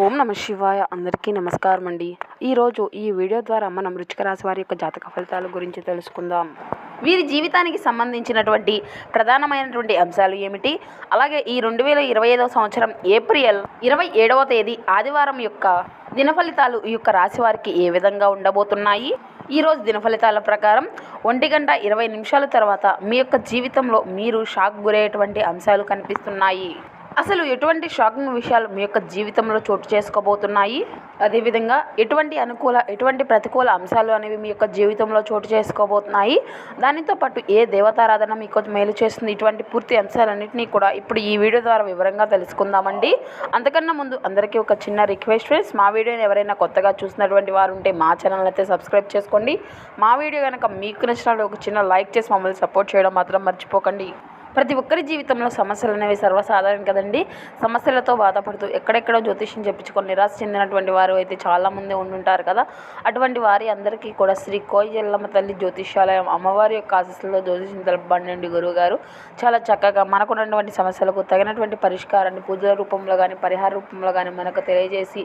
ఓం నమ శివాయ. అందరికీ నమస్కారం అండి ఈరోజు ఈ వీడియో ద్వారా మనం రుచిక రాశి వారి యొక్క జాతక ఫలితాల గురించి తెలుసుకుందాం. వీరి జీవితానికి సంబంధించినటువంటి ప్రధానమైనటువంటి అంశాలు ఏమిటి? అలాగే ఈ రెండు వేల ఇరవై ఐదవ సంవత్సరం ఏప్రిల్ ఇరవై ఏడవ తేదీ ఆదివారం యొక్క దినఫలితాలు ఈ యొక్క రాశి వారికి ఏ విధంగా ఉండబోతున్నాయి? ఈరోజు దినఫలితాల ప్రకారం ఒంటి గంట ఇరవై నిమిషాల తర్వాత మీ యొక్క జీవితంలో మీరు షాక్ గురయ్యేటువంటి అంశాలు కనిపిస్తున్నాయి. అసలు ఎటువంటి షాకింగ్ విషయాలు మీ యొక్క జీవితంలో చోటు చేసుకోబోతున్నాయి? అదేవిధంగా ఎటువంటి అనుకూల ఎటువంటి ప్రతికూల అంశాలు అనేవి మీ యొక్క జీవితంలో చోటు చేసుకోబోతున్నాయి? దానితో పాటు ఏ దేవతారాధన మీకు మేలు చేస్తుంది? ఇటువంటి పూర్తి అంశాలన్నింటినీ కూడా ఇప్పుడు ఈ వీడియో ద్వారా వివరంగా తెలుసుకుందామండి. అంతకన్నా ముందు అందరికీ ఒక చిన్న రిక్వెస్ట్ ఫ్రెండ్స్ మా వీడియోని ఎవరైనా కొత్తగా చూసినటువంటి వారు ఉంటే మా ఛానల్ అయితే సబ్స్క్రైబ్ చేసుకోండి. మా వీడియో కనుక మీకు నచ్చినట్లు ఒక చిన్న లైక్ చేసి మమ్మల్ని సపోర్ట్ చేయడం మాత్రం మర్చిపోకండి. ప్రతి ఒక్కరి జీవితంలో సమస్యలు అనేవి సర్వసాధారణం కదండి. సమస్యలతో బాధపడుతూ ఎక్కడెక్కడో జ్యోతిష్యం చెప్పించుకొని నిరాశ చెందినటువంటి వారు అయితే చాలామంది ఉండుంటారు కదా. అటువంటి వారి అందరికీ కూడా శ్రీ కోయిల్లమ్మ తల్లి జ్యోతిష్యాలయం అమ్మవారి యొక్క ఆశస్సులో జ్యోతిష్యం తెలపబడినండి గురువు గారు చాలా చక్కగా మనకున్నటువంటి సమస్యలకు తగినటువంటి పరిష్కారాన్ని పూజల రూపంలో కానీ పరిహార రూపంలో కానీ మనకు తెలియజేసి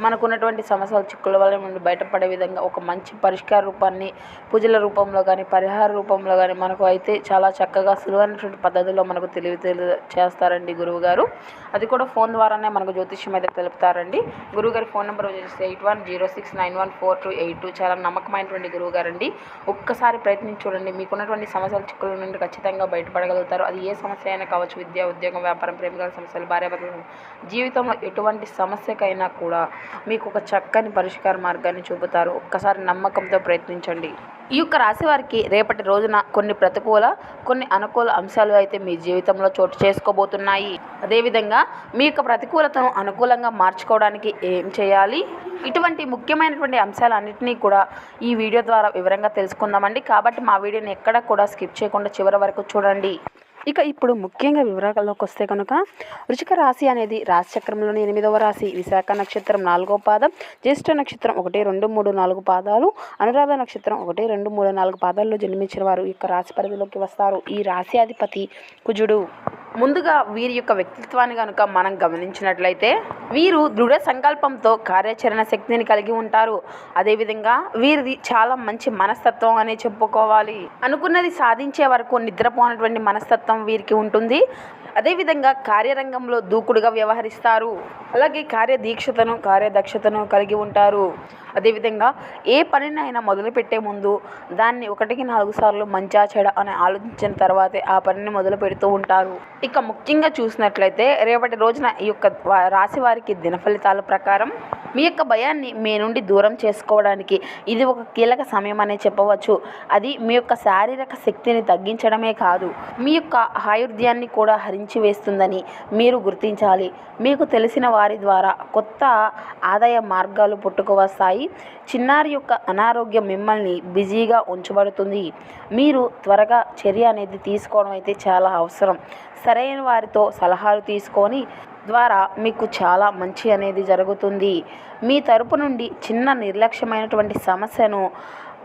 మనకున్నటువంటి సమస్యల చిక్కుల వల్ల నుండి బయటపడే విధంగా ఒక మంచి పరిష్కార రూపాన్ని పూజల రూపంలో కానీ పరిహార రూపంలో కానీ మనకు అయితే చాలా చక్కగా సులువైనటువంటి పద్ధతిలో మనకు తెలివి తెలి చేస్తారండి గురువు గారు అది కూడా ఫోన్ ద్వారానే మనకు జ్యోతిష్యం అయితే తెలుపుతారండి. గురువుగారి ఫోన్ నెంబర్ వచ్చేసి eight one zero six nine one four two eight two. చాలా నమ్మకమైనటువంటి గురువు గారండి ఒక్కసారి ప్రయత్నించి చూడండి. మీకున్నటువంటి సమస్యల చిక్కుల నుండి ఖచ్చితంగా బయటపడగలుగుతారు. అది ఏ సమస్య అయినా కావచ్చు విద్య ఉద్యోగం వ్యాపారం ప్రేమికల సమస్యలు భార్యాభర్తల జీవితంలో ఎటువంటి సమస్యకైనా కూడా మీకు ఒక చక్కని పరిష్కార మార్గాన్ని చూపుతారు. ఒక్కసారి నమ్మకంతో ప్రయత్నించండి. ఈ యొక్క రాశి వారికి రేపటి రోజున కొన్ని ప్రతికూల కొన్ని అనుకూల అంశాలు అయితే మీ జీవితంలో చోటు చేసుకోబోతున్నాయి. అదేవిధంగా మీ యొక్క ప్రతికూలతను అనుకూలంగా మార్చుకోవడానికి ఏం చేయాలి? ఇటువంటి ముఖ్యమైనటువంటి అంశాలన్నింటినీ కూడా ఈ వీడియో ద్వారా వివరంగా తెలుసుకుందామండి. కాబట్టి మా వీడియోని ఎక్కడ కూడా స్కిప్ చేయకుండా చివరి వరకు చూడండి. ఇక ఇప్పుడు ముఖ్యంగా వివరాల్లోకి వస్తే కనుక వృషిక రాశి అనేది రాశి చక్రంలోని ఎనిమిదవ రాశి. విశాఖ నక్షత్రం నాలుగో పాదం జ్యేష్ఠ నక్షత్రం ఒకటి రెండు మూడు నాలుగు పాదాలు అనురాధ నక్షత్రం ఒకటి రెండు మూడు నాలుగు పాదాల్లో జన్మించిన వారు ఈ యొక్క రాశి పరిధిలోకి వస్తారు. ఈ రాశి అధిపతి కుజుడు. ముందుగా వీరి యొక్క వ్యక్తిత్వాన్ని కనుక మనం గమనించినట్లయితే వీరు దృఢ సంకల్పంతో కార్యాచరణ శక్తిని కలిగి ఉంటారు. అదేవిధంగా వీరిది చాలా మంచి మనస్తత్వం అనే చెప్పుకోవాలి. అనుకున్నది సాధించే వరకు నిద్రపోనటువంటి మనస్తత్వం వీరికి ఉంటుంది. అదేవిధంగా కార్యరంగంలో దూకుడుగా వ్యవహరిస్తారు. అలాగే కార్యదీక్షతను కార్యదక్షతను కలిగి ఉంటారు. అదేవిధంగా ఏ పనినైనా మొదలుపెట్టే ముందు దాన్ని ఒకటికి నాలుగు సార్లు మంచా చెడ అని ఆలోచించిన తర్వాతే ఆ పనిని మొదలు పెడుతూ ఉంటారు. ఇక ముఖ్యంగా చూసినట్లయితే రేపటి రోజున ఈ యొక్క రాశి వారికి దిన ఫలితాల ప్రకారం మీ యొక్క భయాన్ని మీ నుండి దూరం చేసుకోవడానికి ఇది ఒక కీలక సమయం అనే చెప్పవచ్చు. అది మీ యొక్క శారీరక శక్తిని తగ్గించడమే కాదు మీ యొక్క ఆయుర్ధ్యాన్ని కూడా హరించి వేస్తుందని మీరు గుర్తించాలి. మీకు తెలిసిన వారి ద్వారా కొత్త ఆదాయ మార్గాలు పుట్టుకు వస్తాయి. చిన్నారి యొక్క అనారోగ్యం మిమ్మల్ని బిజీగా ఉంచబడుతుంది. మీరు త్వరగా చర్య అనేది తీసుకోవడం అయితే చాలా అవసరం. సరైన వారితో సలహాలు తీసుకొని ద్వారా మీకు చాలా మంచి అనేది జరుగుతుంది. మీ తరపు నుండి చిన్న నిర్లక్ష్యమైనటువంటి సమస్యను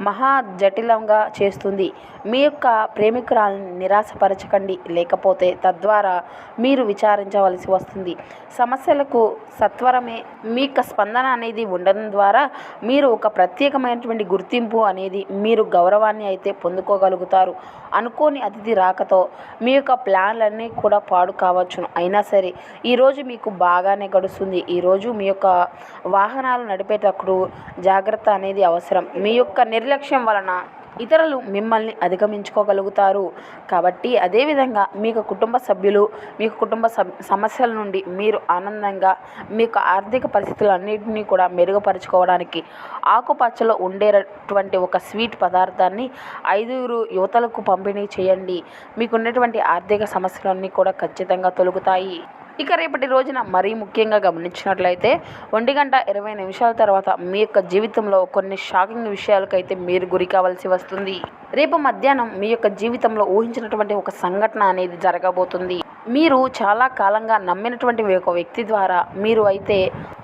మహా జటిలంగా చేస్తుంది. మీ యొక్క ప్రేమికురాలను నిరాశపరచకండి. లేకపోతే తద్వారా మీరు విచారించవలసి వస్తుంది. సమస్యలకు సత్వరమే మీ యొక్క స్పందన అనేది ఉండడం ద్వారా మీరు ఒక ప్రత్యేకమైనటువంటి గుర్తింపు అనేది మీరు గౌరవాన్ని అయితే పొందుకోగలుగుతారు. అనుకోని అతిథి రాకతో మీ యొక్క ప్లాన్లన్నీ కూడా పాడు కావచ్చును. అయినా సరే ఈరోజు మీకు బాగానే గడుస్తుంది. ఈరోజు మీ యొక్క వాహనాలు నడిపేటప్పుడు జాగ్రత్త అనేది అవసరం. మీ యొక్క నిర్లక్ష్యం వలన ఇతరులు మిమ్మల్ని అధిగమించుకోగలుగుతారు. కాబట్టి అదేవిధంగా మీకు కుటుంబ సభ్యులు మీకు కుటుంబ సమస్యల నుండి మీరు ఆనందంగా మీకు ఆర్థిక పరిస్థితులన్నింటినీ కూడా మెరుగుపరుచుకోవడానికి ఆకుపచ్చలో ఉండేటటువంటి ఒక స్వీట్ పదార్థాన్ని ఐదుగురు యువతలకు పంపిణీ చేయండి. మీకు ఉన్నటువంటి ఆర్థిక సమస్యలన్నీ కూడా ఖచ్చితంగా తొలుగుతాయి. ఇక రేపటి రోజున మరీ ముఖ్యంగా గమనించినట్లయితే ఒంటి గంట ఇరవై నిమిషాల తర్వాత మీ యొక్క జీవితంలో కొన్ని షాకింగ్ విషయాలకైతే మీరు గురి కావాల్సి వస్తుంది. రేపు మధ్యాహ్నం మీ యొక్క జీవితంలో ఊహించినటువంటి ఒక సంఘటన అనేది జరగబోతుంది. మీరు చాలా కాలంగా నమ్మినటువంటి ఒక వ్యక్తి ద్వారా మీరు అయితే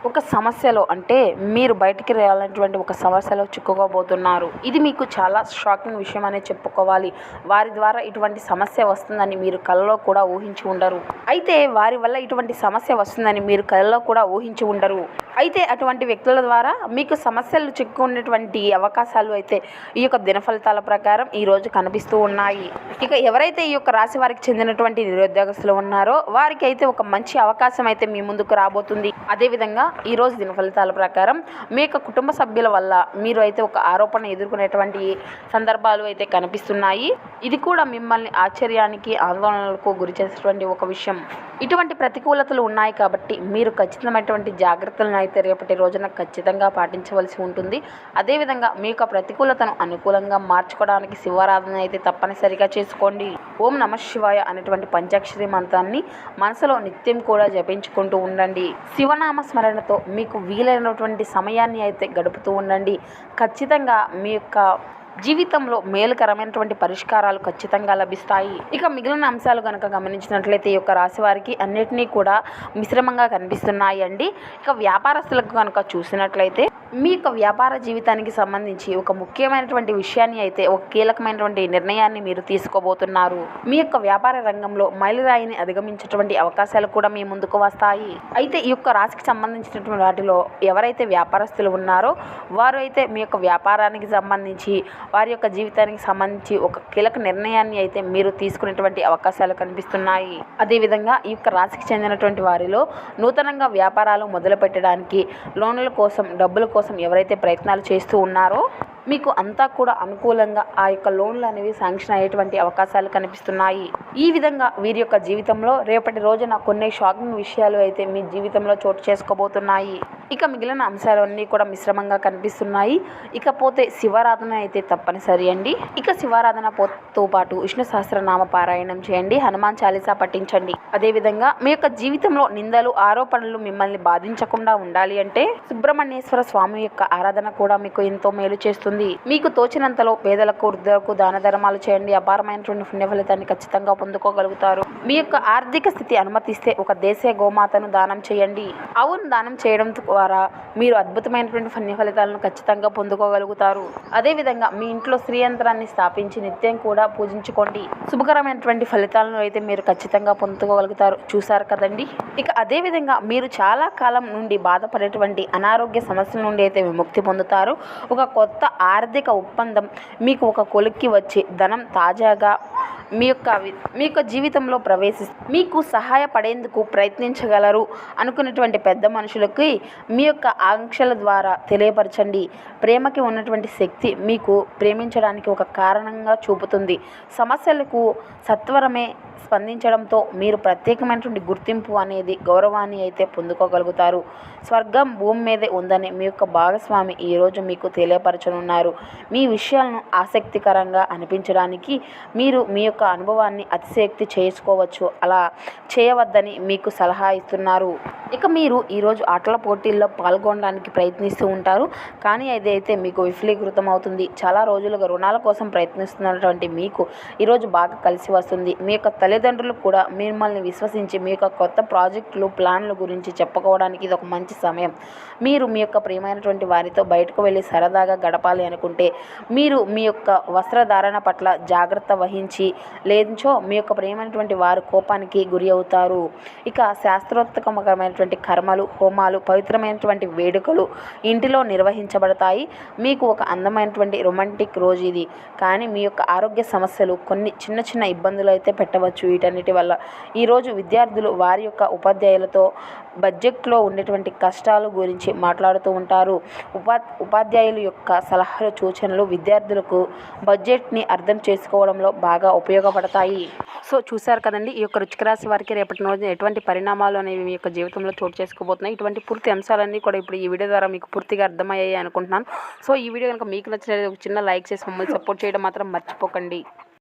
ఒక సమస్యలో అంటే మీరు బయటికి రావాలనేటువంటి ఒక సమస్యలో చిక్కుకోబోతున్నారు. ఇది మీకు చాలా షాకింగ్ విషయం అనే చెప్పుకోవాలి. వారి ద్వారా ఇటువంటి సమస్య వస్తుందని మీరు కలలో కూడా ఊహించి ఉండరు. అయితే వారి వల్ల ఇటువంటి సమస్య వస్తుందని మీరు కలలో కూడా ఊహించి ఉండరు. అయితే అటువంటి వ్యక్తుల ద్వారా మీకు సమస్యలు చిక్కుకున్నటువంటి అవకాశాలు అయితే ఈ యొక్క దిన ఫలితాల ప్రకారం ఈ రోజు కనిపిస్తూ ఉన్నాయి. ఇక ఎవరైతే ఈ యొక్క రాశి వారికి చెందినటువంటి నిరుద్యోగస్తులు ఉన్నారో వారికి అయితే ఒక మంచి అవకాశం అయితే మీ ముందుకు రాబోతుంది. అదేవిధంగా ఈరోజు దిన ఫలితాల ప్రకారం మీ యొక్క కుటుంబ సభ్యుల వల్ల మీరు అయితే ఒక ఆరోపణ ఎదుర్కొనేటువంటి సందర్భాలు అయితే కనిపిస్తున్నాయి. ఇది కూడా మిమ్మల్ని ఆశ్చర్యానికి ఆందోళనలకు గురి చేసేటువంటి ఒక విషయం. ఇటువంటి ప్రతికూలతలు ఉన్నాయి కాబట్టి మీరు ఖచ్చితమైనటువంటి జాగ్రత్తలను అయితే రేపటి రోజున ఖచ్చితంగా పాటించవలసి ఉంటుంది. అదేవిధంగా మీ యొక్క ప్రతికూలతను అనుకూలంగా మార్చుకోవడానికి శివారాధన అయితే తప్పనిసరిగా చేసుకోండి. ఓం నమ శివాయ అనేటువంటి పంచాక్షరి మంత్రాన్ని మనసులో నిత్యం కూడా జపించుకుంటూ ఉండండి. శివనామ స్మరణతో మీకు వీలైనటువంటి సమయాన్ని అయితే గడుపుతూ ఉండండి. ఖచ్చితంగా మీ యొక్క జీవితంలో మేలుకరమైనటువంటి పరిష్కారాలు ఖచ్చితంగా లభిస్తాయి. ఇక మిగిలిన అంశాలు కనుక గమనించినట్లయితే ఈ యొక్క రాశి వారికి అన్నిటినీ కూడా మిశ్రమంగా కనిపిస్తున్నాయి అండి ఇక వ్యాపారస్తులకు కనుక చూసినట్లయితే మీ యొక్క వ్యాపార జీవితానికి సంబంధించి ఒక ముఖ్యమైనటువంటి విషయాన్ని అయితే ఒక కీలకమైనటువంటి నిర్ణయాన్ని మీరు తీసుకోబోతున్నారు. మీ యొక్క వ్యాపార రంగంలో మైలురాయిని అధిగమించేటువంటి అవకాశాలు కూడా మీ ముందుకు వస్తాయి. అయితే ఈ యొక్క రాశికి సంబంధించినటువంటి వాటిలో ఎవరైతే వ్యాపారస్తులు ఉన్నారో వారు అయితే మీ యొక్క వ్యాపారానికి సంబంధించి వారి యొక్క జీవితానికి సంబంధించి ఒక కీలక నిర్ణయాన్ని అయితే మీరు తీసుకునేటువంటి అవకాశాలు కనిపిస్తున్నాయి. అదేవిధంగా ఈ యొక్క రాశికి చెందినటువంటి వారిలో నూతనంగా వ్యాపారాలు మొదలు పెట్టడానికి లోన్ల కోసం డబ్బుల కోసం ఎవరైతే ప్రయత్నాలు చేస్తూ ఉన్నారో మీకు అంతా కూడా అనుకూలంగా ఆ యొక్క లోన్లు అనేవి శాంక్షన్ అయ్యేటువంటి అవకాశాలు కనిపిస్తున్నాయి. ఈ విధంగా వీరి యొక్క జీవితంలో రేపటి రోజున కొన్ని షాకింగ్ విషయాలు అయితే మీ జీవితంలో చోటు చేసుకోబోతున్నాయి. ఇక మిగిలిన అంశాలన్నీ కూడా మిశ్రమంగా కనిపిస్తున్నాయి. ఇకపోతే శివారాధన అయితే తప్పనిసరి అండి. ఇక శివారాధన పోతో పాటు విష్ణు సహస్రనామ పారాయణం చేయండి. హనుమాన్ చాలీసా పఠించండి. అదేవిధంగా మీ యొక్క జీవితంలో నిందలు ఆరోపణలు మిమ్మల్ని బాధించకుండా ఉండాలి అంటే సుబ్రహ్మణ్యేశ్వర స్వామి యొక్క ఆరాధన కూడా మీకు ఎంతో మేలు చేస్తుంది. మీకు తోచినంతలో పేదలకు వృద్ధులకు దాన ధర్మాలు చేయండి. అపారమైనటువంటి పుణ్య ఫలితాన్ని ఖచ్చితంగా పొందుకోగలుగుతారు. మీ యొక్క ఆర్థిక స్థితి అనుమతిస్తే ఒక దేశీయ గోమాతను దానం చేయండి. అవును దానం చేయడం ద్వారా మీరు అద్భుతమైనటువంటి పుణ్య ఫలితాలను ఖచ్చితంగా పొందుకోగలుగుతారు. అదేవిధంగా మీ ఇంట్లో శ్రీ యంత్రాన్ని స్థాపించి నిత్యం కూడా పూజించుకోండి. శుభకరమైనటువంటి ఫలితాలను అయితే మీరు ఖచ్చితంగా పొందుకోగలుగుతారు. చూసారు కదండి? ఇక అదేవిధంగా మీరు చాలా కాలం నుండి బాధపడేటువంటి అనారోగ్య సమస్యల నుండి అయితే విముక్తి పొందుతారు. ఒక కొత్త ఆర్థిక ఒప్పందం మీకు ఒక కొలిక్కి వచ్చి ధనం తాజాగా మీ యొక్క మీ యొక్క జీవితంలో ప్రవేశి మీకు సహాయపడేందుకు ప్రయత్నించగలరు అనుకున్నటువంటి పెద్ద మనుషులకి మీ యొక్క ఆంక్షల ద్వారా తెలియపరచండి. ప్రేమకి ఉన్నటువంటి శక్తి మీకు ప్రేమించడానికి ఒక కారణంగా చూపుతుంది. సమస్యలకు సత్వరమే స్పందించడంతో మీరు ప్రత్యేకమైనటువంటి గుర్తింపు అనేది గౌరవాన్ని అయితే పొందుకోగలుగుతారు. స్వర్గం భూమి మీదే ఉందని మీ యొక్క భాగస్వామి ఈరోజు మీకు తెలియపరచనున్నారు. మీ విషయాలను ఆసక్తికరంగా అనిపించడానికి మీరు మీ యొక్క అనుభవాన్ని అతిశయోక్తి చేసుకోవచ్చు. అలా చేయవద్దని మీకు సలహా ఇస్తున్నారు. ఇక మీరు ఈరోజు ఆటల పోటీల్లో పాల్గొనడానికి ప్రయత్నిస్తూ ఉంటారు. కానీ అదైతే మీకు విఫలీకృతం అవుతుంది. చాలా రోజులుగా రుణాల కోసం ప్రయత్నిస్తున్నటువంటి మీకు ఈరోజు బాగా కలిసి వస్తుంది. మీ యొక్క తల్లిదండ్రులు కూడా మిమ్మల్ని విశ్వసించి మీ యొక్క కొత్త ప్రాజెక్టులు ప్లాన్ల గురించి చెప్పుకోవడానికి ఇది ఒక మంచి సమయం. మీరు మీ యొక్క ప్రియమైనటువంటి వారితో బయటకు వెళ్ళి సరదాగా గడపాలి అనుకుంటే మీరు మీ యొక్క వస్త్రధారణ పట్ల జాగ్రత్త వహించి లేదంచో మీ యొక్క ప్రియమైనటువంటి వారు కోపానికి గురి అవుతారు. ఇక పవిత్రమైనటువంటి కర్మలు హోమాలు పవిత్రమైనటువంటి వేడుకలు ఇంటిలో నిర్వహించబడతాయి. మీకు ఒక అందమైనటువంటి రొమాంటిక్ రోజు ఇది. కానీ మీ యొక్క ఆరోగ్య సమస్యలు కొన్ని చిన్న చిన్న ఇబ్బందులు అయితే పెట్టవచ్చు వీటన్నిటి వల్ల. ఈరోజు విద్యార్థులు వారి యొక్క ఉపాధ్యాయులతో బడ్జెట్లో ఉండేటువంటి కష్టాల గురించి మాట్లాడుతూ ఉంటారు. ఉపా ఉపాధ్యాయుల యొక్క సలహాలు సూచనలు విద్యార్థులకు బడ్జెట్ని అర్థం చేసుకోవడంలో బాగా ఉపయోగపడతాయి. సో చూశారు కదండి ఈ యొక్క రుచికరాశి వారికి రేపటి రోజు ఎటువంటి పరిణామాలు అనేవి మీ యొక్క జీవితంలో చోటు చేసుకోబోతున్నాయి. ఇటువంటి పూర్తి అంశాలన్నీ కూడా ఇప్పుడు ఈ వీడియో ద్వారా మీకు పూర్తిగా అర్థమయ్యాయి అనుకుంటున్నాను. సో ఈ వీడియో కనుక మీకు నచ్చిన చిన్న లైక్ చేసి మమ్మల్ని సపోర్ట్ చేయడం మాత్రం మర్చిపోకండి.